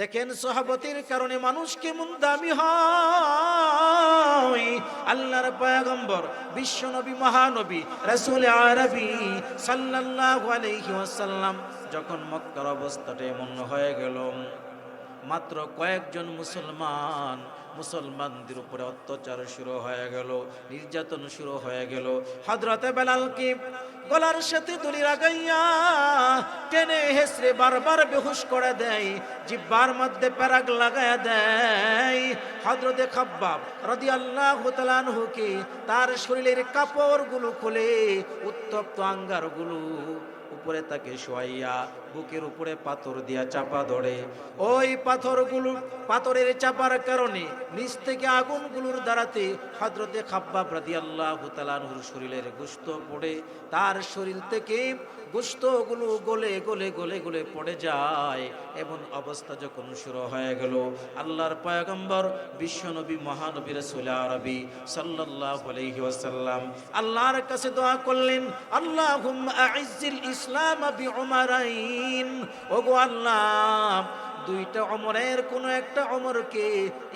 দেখেন সহাবতির কারণে মানুষ কেমন দামি হয়। আল্লাহর পয়গম্বর, বিশ্বনবী, মহানবী, রাসূল আরবি সাল্লাল্লাহু আলাইহি ওয়াসাল্লাম যখন মক্কার অবস্থাটা এমন হয়ে গেল, মাত্র কয়েকজন মুসলমান মুসলমানদের উপরে অত্যাচার শুরু হয়ে গেল, নির্যাতন শুরু হয়ে গেল। হজরতে বেলালকে গলার সাথে দড়ি লাগাইয়া টেনে হেসরে বারবার বেহুশ করে দেয়, জিব্বার মধ্যে প্যারাগ লাগাইয়া দেয়? হজরতে খাব্বাব রদি আল্লাহ হুকে তার শরীরের কাপড়গুলো খুলে উত্তপ্ত আঙ্গারগুলো উপরে তাকে শোয়াইয়া বুকের উপরে পাথর দিয়া চাপা ধরে। ওই পাথরগুলো, পাথরের চাপার কারণে নিচ থেকে আগুনগুলোর দ্বারাতে হজরতে খাব্বা প্রতি আল্লাহ তালানহুর শরীরের গুস্ত পড়ে। তার শরীর থেকে গুস্তগুলো গলে গলে গলে গলে পড়ে যায়। এমন অবস্থা যখন শুরু হয়ে গেল, আল্লাহর পয়গম্বর বিশ্বনবী মহানবী রসুল আরবি সাল্লাল্লাহু আলাইহি ওয়াসাল্লাম আল্লাহর কাছে দোয়া করলেন আইজ্জিল ইসলাম বিউমারাইন ওগো আল্লাহ, দুইটা অমরের কোন একটা অমরকে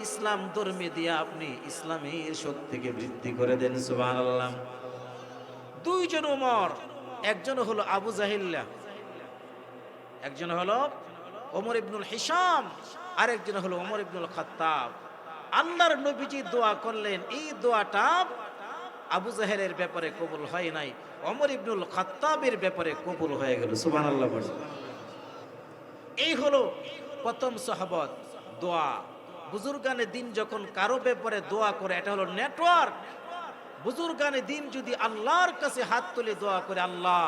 ইসলাম ধর্মে দিয়ে আপনি ইসলামের শক্তিকে বৃদ্ধি করে দেন, সুবহানাল্লাহ। দুইজন ওমর একজন হলো আবু জাহিল্লা, একজন হলো ওমর ইবনুল হিসাম আর একজন হলো ওমর ইবনুল খাত্তাব। আল্লাহর নবীজি দোয়া করলেন, এই দোয়াটা আবু জাহেলের ব্যাপারে কবুল হয় নাই। ওমর ইবনুল খাত্তাবের ব্যাপারে কবুল হয়ে গেল, সুবহানাল্লাহ বলে। এই হলো প্রথম সাহাবত, দোয়া। বুজুর্গানে দিন যখন কারও ব্যাপারে দোয়া করে, এটা হলো নেটওয়ার্ক বুজুর্গানে দিন যদি আল্লাহর কাছে হাত তুলে দোয়া করে, আল্লাহ,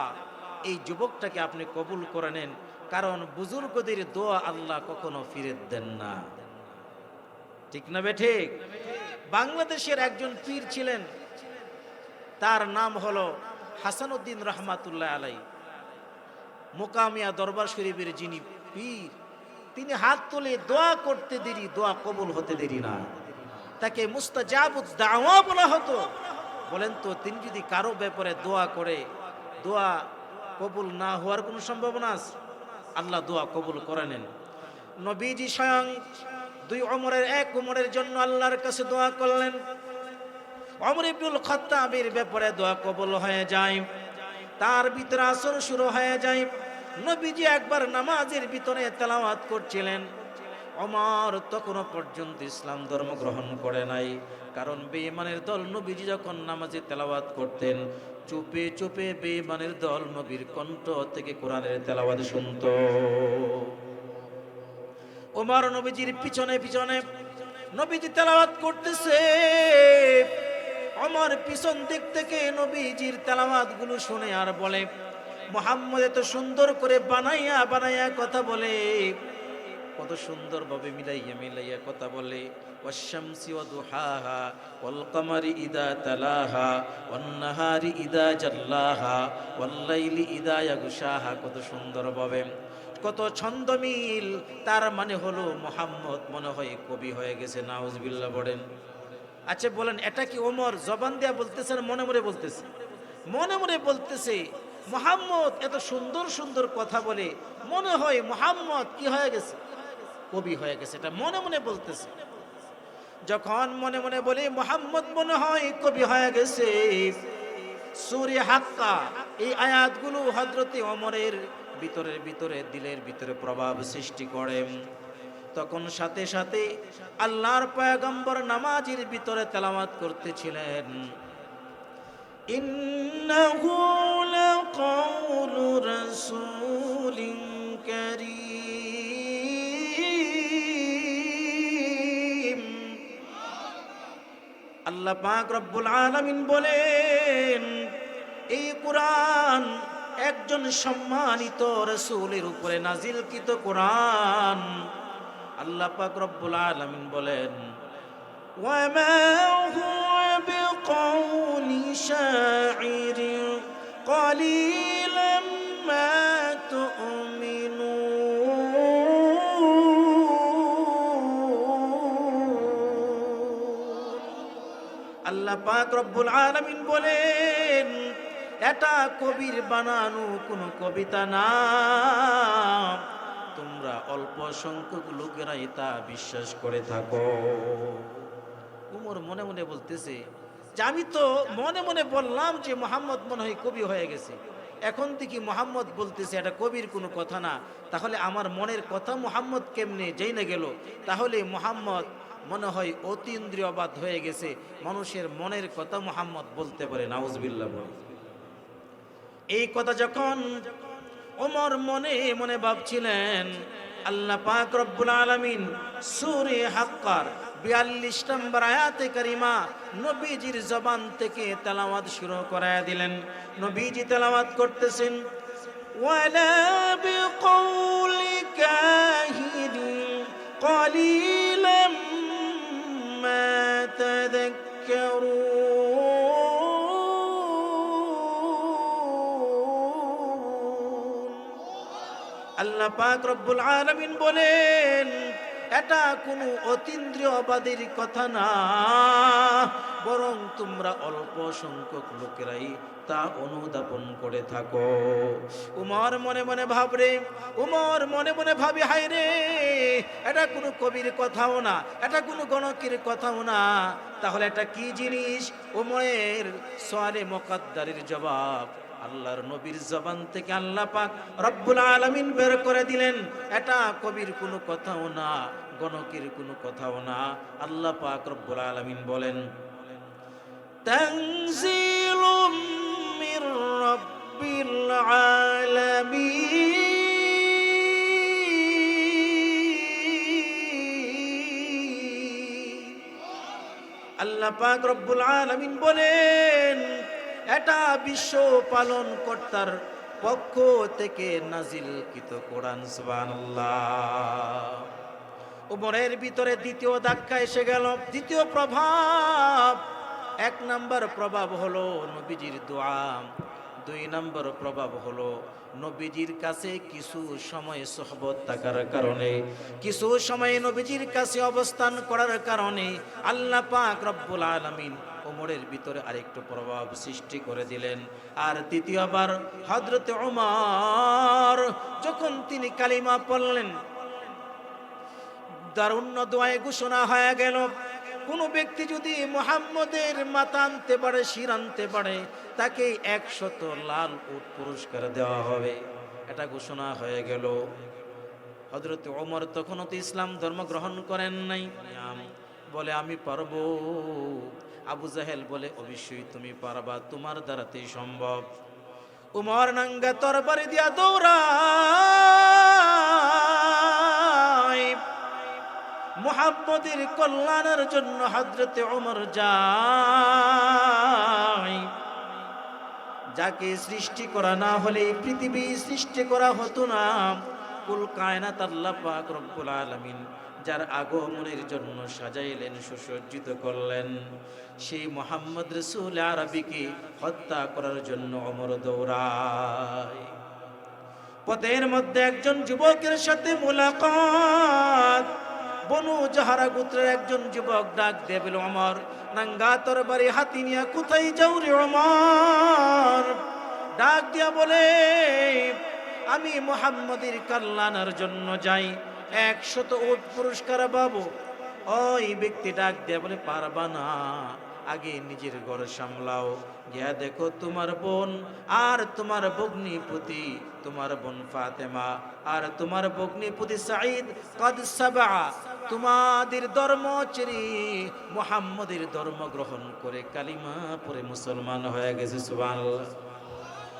এই যুবকটাকে আপনি কবুল করে নেন। কারণ বুজুর্গদের দোয়া আল্লাহ কখনো ফিরে দেন না। ঠিক না ঠিক? বাংলাদেশের একজন পীর ছিলেন, তার নাম হলো হাসানুদ্দিন রহমাতুল্লাহ আলাই মোকামিয়া দরবার শরীফের যিনি পীর, তিনি হাত তুলে দোয়া করতে দেরি, দোয়া কবুল হতে দেরি না। তাকে মুস্তাজাবুদ দাওয়া বলা হতো। বলেন তো, তিনি যদি কারও ব্যাপারে দোয়া করে, দোয়া কবুল না হওয়ার কোনো সম্ভাবনা আছে? আল্লাহ দোয়া কবুল করে নেন। নবীজি স্বয়ং দুই অমরের এক অমরের জন্য আল্লাহর কাছে দোয়া করলেন। অমর ইবনুল খাত্তাবের ব্যাপারে দোয়া কবুল হয়ে যায়। তার ভিতরে আসর শুরু হয়ে যায়। নবীজি একবার নামাজের ভিতরে তেলাওয়াত করছিলেন। অমর তখনও পর্যন্ত ইসলাম ধর্ম গ্রহণ করে নাই। কারণ বেঈমানের দল নবীজি যখন নামাজে তেলাওয়াত করতেন, চুপে চুপে বেঈমানের দল নবীর কণ্ঠ থেকে কোরআনের তেলাওয়াত শুনত। ওমর নবীজির পিছনে পিছনে নবীজি তেলাওয়াত করতেছে। আমার পিছন দিক থেকে নবীজির তেলাওয়াত গুলো শুনে আর বলে মোহাম্মদ এত সুন্দর করে বানাইয়া বানাইয়া কথা বলে কত সুন্দর ভাবে মিলাইয়া মিলাইয়া কথা বলে والشمس وضحاها والقمر إذا تلاها والنهار إذا جلاها والليل إذا يغشاها কত সুন্দর ভাবে কত ছন্দ মিল তার মানে হলো মোহাম্মদ মনে হয় কবি হয়ে গেছে নাউজবিল্লাহ বলেন আচ্ছা বলেন, এটা কি ওমর জবান দেয়া বলতেছে না মনে মনে বলতেছে? মনে মনে বলতেছে, মোহাম্মদ এত সুন্দর সুন্দর কথা বলে, মনে হয় মোহাম্মদ কি হয়ে গেছে? কবি হয়ে গেছে, এটা মনে মনে বলতেছে। যখন মনে মনে বলি, মোহাম্মদ মনে হয় কবি হয়ে গেছে। সুরে হাক্কা, এই আয়াতগুলো হজরতে অমরের ভিতরের ভিতরে, দিলের ভিতরে প্রভাব সৃষ্টি করে। তখন সাথে সাথে আল্লাহর পয়গম্বর নামাজের ভিতরে তেলাওয়াত করতেছিলেন। আল্লাহ পাক রব্বুল আলামিন বলেন, এই কোরআন একজন সম্মানিত রসুলের উপরে নাজিলকৃত কোরআন। আল্লাহ পাক রব্বুল আলামিন বলেন وما هو بقول شاعر قليلا ما تؤمنون আল্লাহ পাক রব্বুল আলামিন বলেন এটা কবির বানানো কোনো কবিতা না তোমরা অল্প সংখ্যক লোকেরাই তা বিশ্বাস করে থাকো। উমর মনে মনে বলতেছে, যে আমি তো মনে মনে বললাম যে মোহাম্মদ মনে হয় কবি হয়ে গেছে। এখন থেকে মোহাম্মদ বলতেছে, এটা কবির কোনো কথা না। তাহলে আমার মনের কথা মোহাম্মদ কেমনে যেই না গেল? তাহলে মোহাম্মদ মনে হয় অতীন্দ্রিয়বাদ হয়ে গেছে। মানুষের মনের কথা মোহাম্মদ বলতে পারে নাউজবিল্লা বলে। এই কথা যখন ওমর মনে মনে ভাবছিলেন আল্লাহ পাক রব্বুল আলামিন সূরে হাক্কার 42 নম্বর আয়াতে কারিমা নবীজির জবান থেকে তেলাওয়াত শুরু করায় দিলেন নবীজি তেলাওয়াত করতেছেন ওয়ালা বিকৌলি কাহিন قليلا আল্লাহ পাক রব্বুল আলামিন বলেন, এটা কোনো অতীন্দ্রিয়বাদীর কথা না, বরং তোমরা অল্প সংখ্যক লোকেরাই তা অনুধাবন করে থাকো। উমর মনে মনে ভাবরে, উমর মনে মনে ভাবি হাই রে, এটা কোনো কবির কথাও না, এটা কোনো গণকের কথাও না। তাহলে এটা কি জিনিস? উমরের সোয়ারে মোকাদ্দারের জবাব আল্লাহর নবীর জবান থেকে আল্লাহ পাক রব্বুল আলামিন বের করে দিলেন। এটা কবির কোনো কথাও না, গণকের কোনো কথাও না। আল্লাহ পাক রব্বুল আলামিন বলেন আল্লাহ পাক রব্বুল আলামিন বলেন এটা বিশ্ব পালন কর্তার পক্ষ থেকে নাজিল কৃত কোরআন উমরের ভিতরে দ্বিতীয় ধাক্কা এসে গেল, দ্বিতীয় প্রভাব। এক নম্বর প্রভাব হলো নবীজির দোয়া, দুই নম্বর প্রভাব হলো নবীজির কাছে কিছু সময় সহবত থাকার কারণে, কিছু সময় নবীজির কাছে অবস্থান করার কারণে আল্লাহ পাক রব্বুল আলামিন ওমরের ভিতরে আরেকটু প্রভাব সৃষ্টি করে দিলেন। আর তৃতীয়বার হজরতে ওমর যখন তিনি কালিমা পড়লেন দারুণ্য দোয়ায় ঘোষণা হয়ে গেল, কোন ব্যক্তি যদি মোহাম্মদের মাথা আনতে পারে, শির আনতে পারে, তাকে একশত লাল উট পুরস্কার দেওয়া হবে। এটা ঘোষণা হয়ে গেল। হজরত ওমর তখনও তো ইসলাম ধর্ম গ্রহণ করেন নাই। বলে, আমি পারব। আবু জাহেল বলে, অবশ্যই তুমি পারবা, তোমার দ্বারাতেই সম্ভব। উমর নাঙ্গা তরবারি দিয়া দৌড়ায়। মুহাম্মদের কল্যাণের জন্য হজরতে ওমর যায়। যাকে সৃষ্টি করা না হলে পৃথিবী সৃষ্টি করা হতো না। কুল কায়নাত আল্লাহ পাক রব্বুল আলামিন যার আগমনের জন্য সাজাইলেন, সুসজ্জিত করলেন। সেই মোহাম্মদ রসুল আরবিকে হত্যা করার জন্য অমর দৌড়ায়। পথের মধ্যে একজন যুবকের সাথে মোলাকাত। বনু জাহারা গোত্রের একজন যুবক ডাক দেবেল অমর, নাঙ্গা তোর বাড়ি হাতি নিয়া কোথায় যাও রে অমর? ডাক দিয়া বলে, আমি মোহাম্মদের কল্যাণের জন্য যাই। একশত উট পুরস্কার পাবো। ওই ব্যক্তি ডাক দিয়া বলে, পারবা না, আগে নিজের ঘর সামলাও। গিয়া দেখো তোমার বোন আর তোমার ভগ্নিপতি, তোমার বোন ফাতেমা আর তোমার ভগ্নিপতি সাঈদ। কদ সাবা, তোমাদের ধর্ম চেরি, মুহাম্মদের ধর্ম গ্রহণ করে কালিমা পরে মুসলমান হয়ে গেছে, সুবহানাল্লাহ।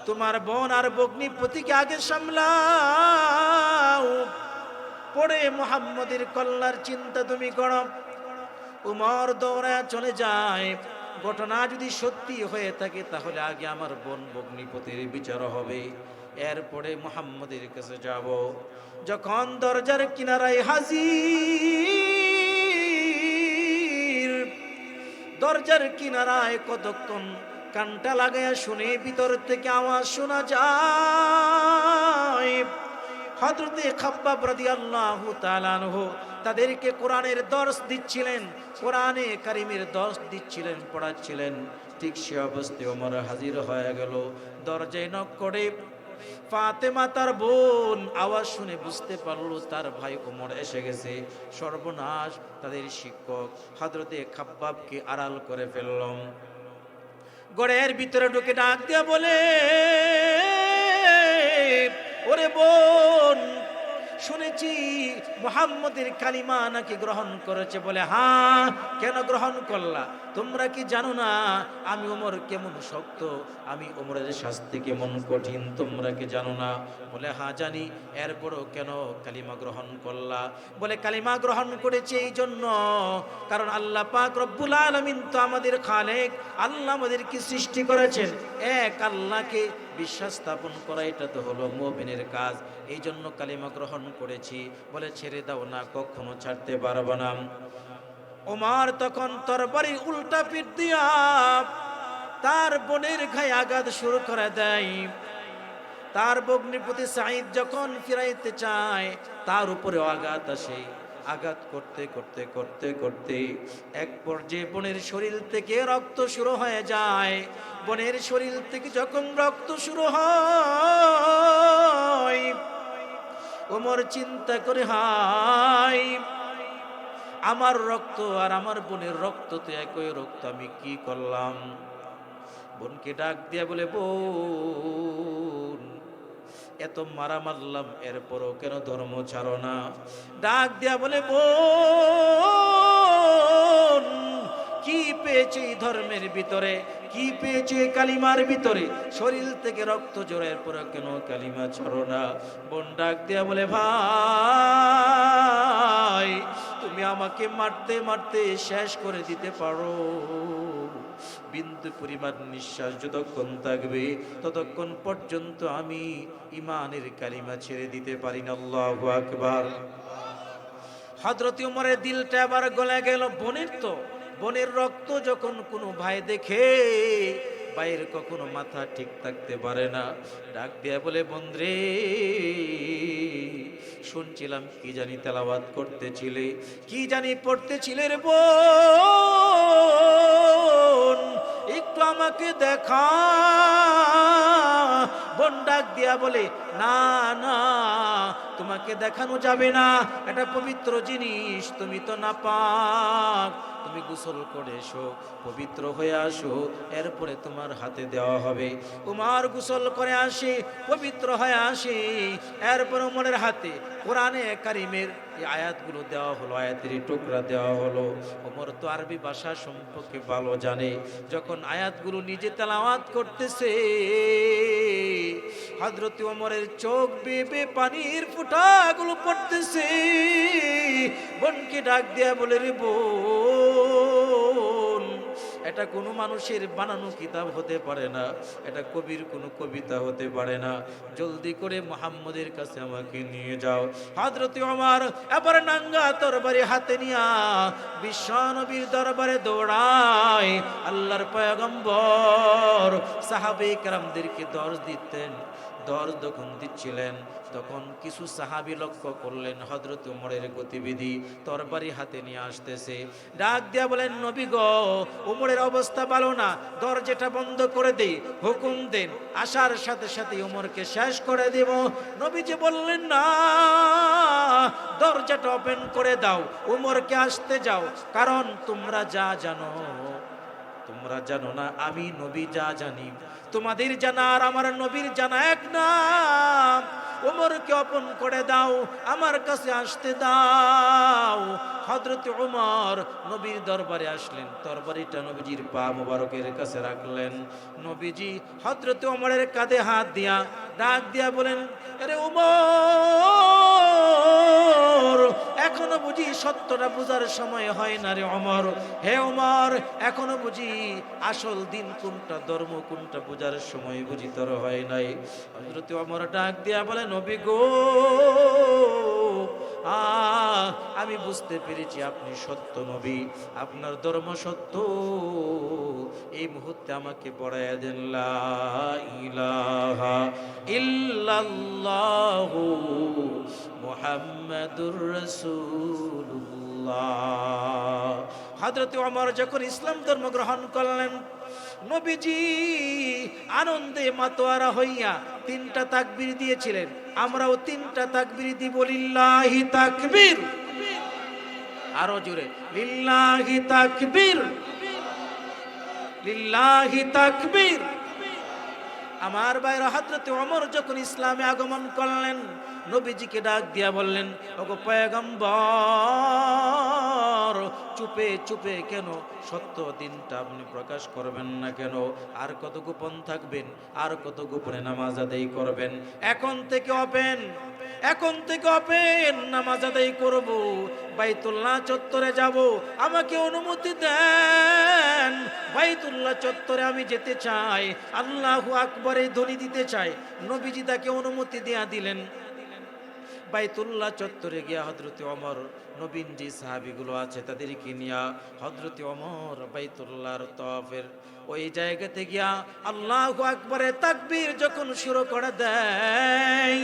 তোমার বোন আর ভগ্নিপতিকে আগে সামলাও। পরে মুহাম্মদের কল্যার চিন্তা তুমি করো। উমর দৌড়ায় চলে যায়। ঘটনা যদি সত্যি হয়ে থাকে, তাহলে আগে আমার বোন ভগ্নিপতির বিচার হবে। এরপরে মুহাম্মদের কাছে যাব। যখন দরজার কিনারায় হাজির, দরজার কিনারায় কতক্ষণ কানটা লাগায়া শুনে ভিতর থেকে আওয়াজ শোনা যায়। হজরতে খাব্বাব রাদিয়াল্লাহু তাআলা আনহু তাদেরকে কোরআনের দর্শ দিচ্ছিলেন, কোরআনে কারিমের দর্শ দিচ্ছিলেন, পড়াচ্ছিলেন। ঠিক সে অবস্থায় ওমর হাজির হয়ে গেল। দরজায় নক করে ফাতেমা তার বোন আওয়াজ শুনে বুঝতে পারল তার ভাই ওমর এসে গেছে। সর্বনাশ তাদের শিক্ষক হজরতে খাব্বাবকে আড়াল করে ফেললাম গড়ের ভিতরে ঢুকে ডাক দিয়া বলে ওরে বোন, শুনেছি মোহাম্মদের কালিমা নাকি গ্রহণ করেছে বলে হ্যাঁ কেন গ্রহণ করলা? তোমরা কি জানো না আমি ওমর কেমন শক্ত? আমি ওমরের শাস্তি কেমন কঠিন? তোমরা কি জানো না? বলে হ্যাঁ জানি। এরপরও কেন কালিমা গ্রহণ করলা? বলে, কালিমা গ্রহণ করেছে এই জন্য। কারণ আল্লাহ পাক রব্বুল আলমিন তো আমাদের খালেক। আল্লাহ আমাদেরকে সৃষ্টি করেছেন। এক আল্লাহকে বিশ্বাস স্থাপন করা এটা তো হলো মোবিনের কাজ। এই জন্য কালিমা গ্রহণ করেছি। বলে ছেড়ে দাও না, কখনো ছাড়তে পারব না। ওমার তখন তরবারি উল্টা পিঠ দিয়া তার বোনের গায়ে আঘাত শুরু করে দেয়। তার বগ্নিপতি সাইদ যখন ফিরাইতে চায়, তার উপরে আঘাত আসে। আঘাত করতে করতে করতে করতে এক পর্যায়ে বোনের শরীর থেকে রক্ত শুরু হয়ে যায়। বোনের শরীর থেকে যখন রক্ত শুরু হয়, ওমর চিন্তা করে, হাই, আমার রক্ত আর আমার বোনের রক্ত তো একই রক্ত, আমি কি করলাম? বোনকে ডাক দিয়া বলে, বোন এত মারা মারলাম, এরপরও কেন ধর্ম ছাড়ো না? ডাক দিয়া বলে, বোন, কি পেয়েছে এই ধর্মের ভিতরে? কি পেয়েছে কালিমার ভিতরে? শরীর থেকে রক্ত জোরের পরে কেন কালিমা ছাড়ো না? বোন ডাক দেয়া বলে, ভাই তুমি আমাকে মারতে মারতে শেষ করে দিতে পারো। বিন্দু পরিমাণ নিঃশ্বাস যতক্ষণ থাকবে, ততক্ষণ পর্যন্ত আমি ইমানের কালিমা ছেড়ে দিতে পারি না। আল্লাহু আকবার। হজরত উমরের দিলটা আবার গলে গেল বোনের তো। বোনের রক্ত যখন কোনো ভাই দেখে, ভাইয়ের কখনো মাথা ঠিক থাকতে পারে না। ডাক দিয়া বলে, বন্ধরে শুনছিলাম, কি জানি তেলাবাদ করতেছিলে, কি জানি পড়তেছিলে রে বোন, একটু আমাকে দেখা। বোন ডাক দিয়া বলে না না, তোমাকে দেখানো যাবে না। এটা পবিত্র জিনিস, তুমি তো না পাক তুমি গোসল করে এসো, পবিত্র হয়ে আসো, এরপরে তোমার হাতে দেওয়া হবে। উমার গোসল করে আসে, পবিত্র হয়ে আসে, এরপর উমরের হাতে কোরআনে কারিমের এই আয়াতগুলো দেওয়া হলো, আয়াতের টুকরা দেওয়া হলো। ওমর তো আরবি ভাষা সম্পর্কে ভালো জানে। যখন আয়াতগুলো নিজে তেলাওয়াত করতেছে হজরত ওমরের চোখ বেবে পানির ফুটাগুলো পড়তেছে। বোনকে ডাক দিয়া বলে, রে বোন, এটা কোনো মানুষের বানানো কিতাব হতে পারে না। এটা কবির কোনো কবিতা হতে পারে না। জলদি করে মোহাম্মদের কাছে আমাকে নিয়ে যাও। হাজরতে আমার এবার নাঙ্গা তরবারি হাতে নিয়া বিশ্বনবীর দরবারে দৌড়ায়। আল্লাহর পয়গম্বর সাহাবে কেরামদেরকে দর্শ দিতেন। দর যখন দিচ্ছিলেন তখন কিছু সাহাবি লক্ষ্য করলেন হজরত উমরের গতিবিধি তরবারি হাতে নিয়ে আসতেছে। ডাক দিয়া বলেন, নবী গো, উমরের অবস্থা ভালো না। দরজাটা বন্ধ করে দেই, হুকুম দেন। আসার সাথে সাথে উমরকে শেষ করে দেব। নবীজি বললেন, না, দরজাটা ওপেন করে দাও। উমরকে আসতে যাও, কারণ তোমরা যা জানো তোমরা জানো না, আমি নবী যা জানি। তোমাদের জানা আর আমার নবীর জানা এক না। ওমরকে অপন করে দাও, আমার কাছে আসতে দাও। হজরত ওমর নবীর দরবারে আসলেন, তরবারিটা নবীজির পা মোবারকের কাছে রাখলেন। নবীজি হজরত ওমরের কাঁধে হাত দিয়া ডাক দিয়া বলেন, আরে ওমর সত্যটা বুঝার সময় হয় না রে অমর হে অমর এখনও বুঝি আসল দিন কোনটা, ধর্ম কোনটা বুঝার সময় বুঝি তোর হয় নাই। হজরত অমর ডাক দিয়া বলে, নবী গো আমি বুঝতে পেরেছি আপনি সত্য নবী। আপনার ধর্ম সত্য। এই মুহূর্তে আমাকে পড়াইয়া দেন ইলাহা অমর যখন ইসলাম ধর্ম গ্রহণ করলেন, নবীজি আনন্দে মাতোয়ারা হইয়া তিনটা তাকবির দিয়েছিলেন। আমরাও তিনটা তাকবীর দিব, লিল্লাহি তাকবীর। আরও জোরে, লিল্লাহি তাকবীর। আমার ভাই হাজরতে অমর যখন ইসলামে আগমন করলেন নবীজিকে ডাক দিয়া বললেন ওগো পয়গম্বর চুপে চুপে কেন? সত্য দিনটা আপনি প্রকাশ করবেন না কেন? আর কত গোপন থাকবেন? আর কত গোপনে নামাজ আদায় করবেন? এখন থেকে অপেন এখন থেকে অপেন নামাজ আদায় করব। বাইতুল্লাহ চত্বরে যাব। আমাকে অনুমতি দেন। বাইতুল্লাহ চত্বরে আমি যেতে চাই। আল্লাহু আকবরে ধ্বনি দিতে চাই। নবীজি তাকে অনুমতি দেয়া দিলেন। বাইতুল্লাহ চত্বরে গিয়া হজরতে অমর নবীন যে সাহাবিগুলো আছে তাদেরকে নিয়া হজরতে অমর বাইতুল্লাহর তফের ওই জায়গাতে গিয়া আল্লাহ আকবরে তাকবীর যখন শুরু করে দেয়,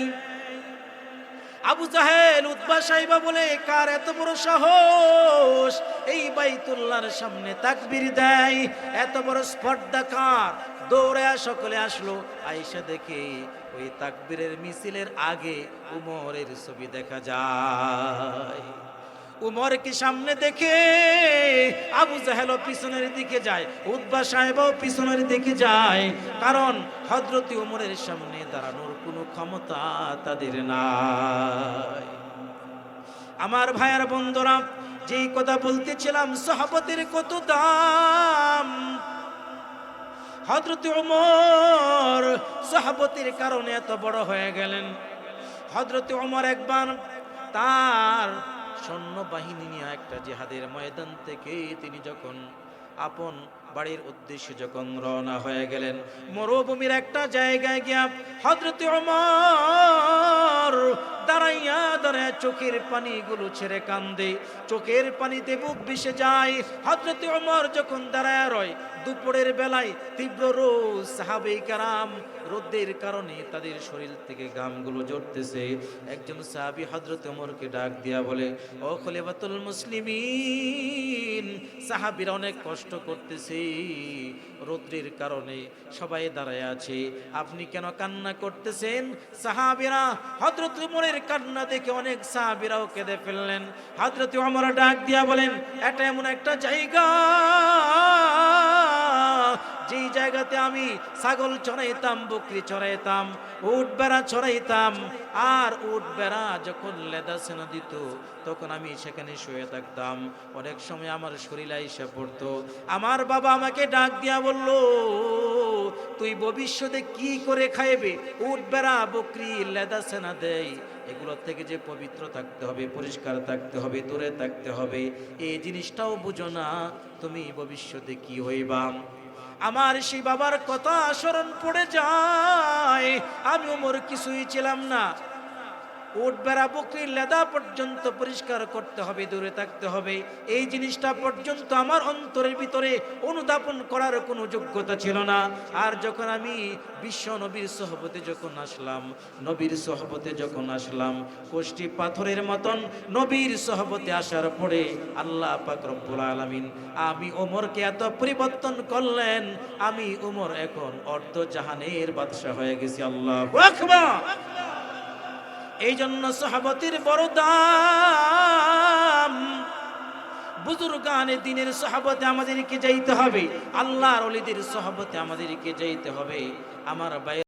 আবু জাহেল উদ্বা সাহেবা বলে, কার এত বড় সাহস? এই বাইতুল্লাহর সামনে তাকবির দেয়, এত বড় স্পর্ধা কার? দৌড়ে সকলে আসলো। আইসা দেখে ওই তাকবীরের মিছিলের আগে উমরের ছবি দেখা যায়। উমরকে সামনে দেখে? আবু জাহেলও পিছনের দিকে যায়। উদ্বা সাহেবও পিছনের দিকে যায়। কারণ হজরতি উমরের সামনে দাঁড়ানোর কোনো ক্ষমতা তাদের নাই। আমার ভাইয়ার বন্ধুরা, যেই কথা বলতেছিলাম, সহাবতের কত দাম? হজরত ওমর সাহাবতের কারণে এত বড় হয়ে গেলেন। হজরত ওমর একবার তার সৈন্যবাহিনী নিয়ে একটা জেহাদের ময়দান থেকে তিনি যখন আপন বাড়ির উদ্দেশ্যে যখন রওনা হয়ে গেলেন, মরুভূমির একটা জায়গায় গিয়া হজরত ওমর দাঁড়াইয়া দাঁড়ায় চোখের পানিগুলো ছেড়ে কান্দে। চোখের পানিতে বুক ভেসে যায়। হজরত ওমর যখন দাঁড়ায় রয় দুপুরের বেলায় তীব্র রোজ সাহাবেই কারাম রোদের কারণে তাদের শরীর থেকে ঘামগুলো জড়তেছে একজন সাহাবী হজরত ওমরকে ডাক দিয়া বলে, ও খলিফাতুল মুসলিমিন, সাহাবীরা অনেক কষ্ট করতেছে। রোদ্রের কারণে সবাই দাঁড়ায় আছে। আপনি কেন কান্না করতেছেন? সাহাবীরা হজরত উমরের কান্না দেখে অনেক সাহাবীরাও কেঁদে ফেললেন। হজরত ওমর ডাক দিয়া বলেন, এটা এমন একটা জায়গা যেই জায়গাতে আমি ছাগল চড়াইতাম, বকরি চড়াইতাম, উট বেড়া চড়াইতাম, আর উট বেড়া যখন লেদা সেনা দিত, তখন আমি সেখানে শুয়ে থাকতাম। অনেক সময় আমার শরীর এসে পড়তো। আমার বাবা আমাকে ডাক দিয়া বলল, তুই ভবিষ্যতে কি করে খাইবে? উট বেড়া, বকরি, লেদা সেনা দেয় এগুলোর থেকে যে পবিত্র থাকতে হবে, পরিষ্কার থাকতে হবে, দূরে থাকতে হবে এই জিনিসটাও বুঝো না। তুমি ভবিষ্যতে কি হইবা? আমার সেই বাবার কথা স্মরণ পড়ে যায়। আমি ওমর কিছুই ছিলাম না। উট বেড়া, বকরির লেদা পর্যন্ত পরিষ্কার করতে হবে, দূরে থাকতে হবে। এই জিনিসটা পর্যন্ত আমার অন্তরের ভিতরে অনুধাবন করার কোনো যোগ্যতা ছিল না। আর যখন আমি বিশ্ব নবীর সহবতে যখন আসলাম, নবীর সহবতে যখন আসলাম, কোষ্ঠী পাথরের মতন নবীর সহবতে আসার পরে আল্লাহ পাক আলামিন আমি ওমরকে এত পরিবর্তন করলেন, আমি ওমর এখন অর্ধ জাহানের বাদশাহ হয়ে গেছি, আল্লাহ এই জন্য সহাবতির বড় দাম। বুজুর্গানে দিনের সহাবতে আমাদেরকে যাইতে হবে। আল্লাহর অলিদের সহাবতে আমাদেরকে যাইতে হবে। আমার ভাই